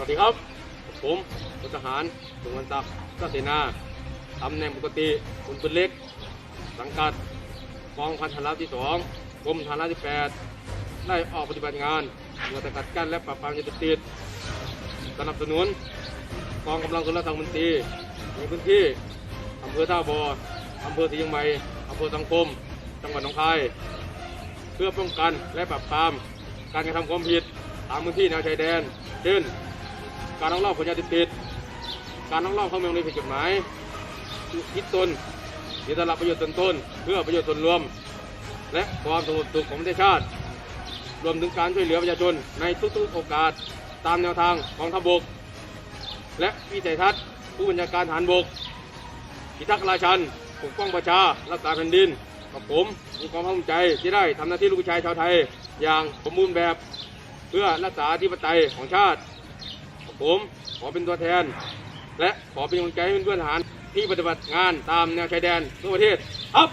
สวัสดีครับ ผมพลทหารสงวนศักดิ์เจ้าเสนาตำแหน่งปกติคุณตุนเล็ก สังกัดกองพันธราบที่สองกรมฐานราบที่แปดได้ออกปฏิบัติงานหน่วยสกัดกั้นและปราบปรามยาเสพติดสนับสนุนกองกำลังสุรสังมนตรีในพื้นที่อำเภอท่าบ่ออำเภอศรียงใหม่อำเภอสังคม จังหวัดหนองคาย เพื่อป้องกันและปราบปรามการกระทำความผิดตามพื้นที่แนวชายแดน เช่น การลักลอบขนยาเสพติดการลักลอบเข้าเมืองโดยผิดกฎหมายคิดตนเสียสละประโยชน์ตนตนเพื่อประโยชน์ส่วนรวม และความสงบสุขของประเทศชาติ รวมถึงการช่วยเหลือประชาชนในทุกๆโอกาสตามแนวทางของทบก และวิสัยทัศน์ผู้บัญชาการฐานบกพิทักษ์ราชันปกป้องประชารักษาแผ่นดินกับผมมีความภาคภูมิใจที่ได้ทำหน้าที่ลูกชายชาวไทย อย่างสมบูรณ์แบบเพื่อรักษาธิปไตยของชาติ ผมขอเป็นตัวแทน และขอเป็นกำลังใจให้เพื่อนทหารที่ปฏิบัติงานตามแนวชายแดนทั่วประเทศครับ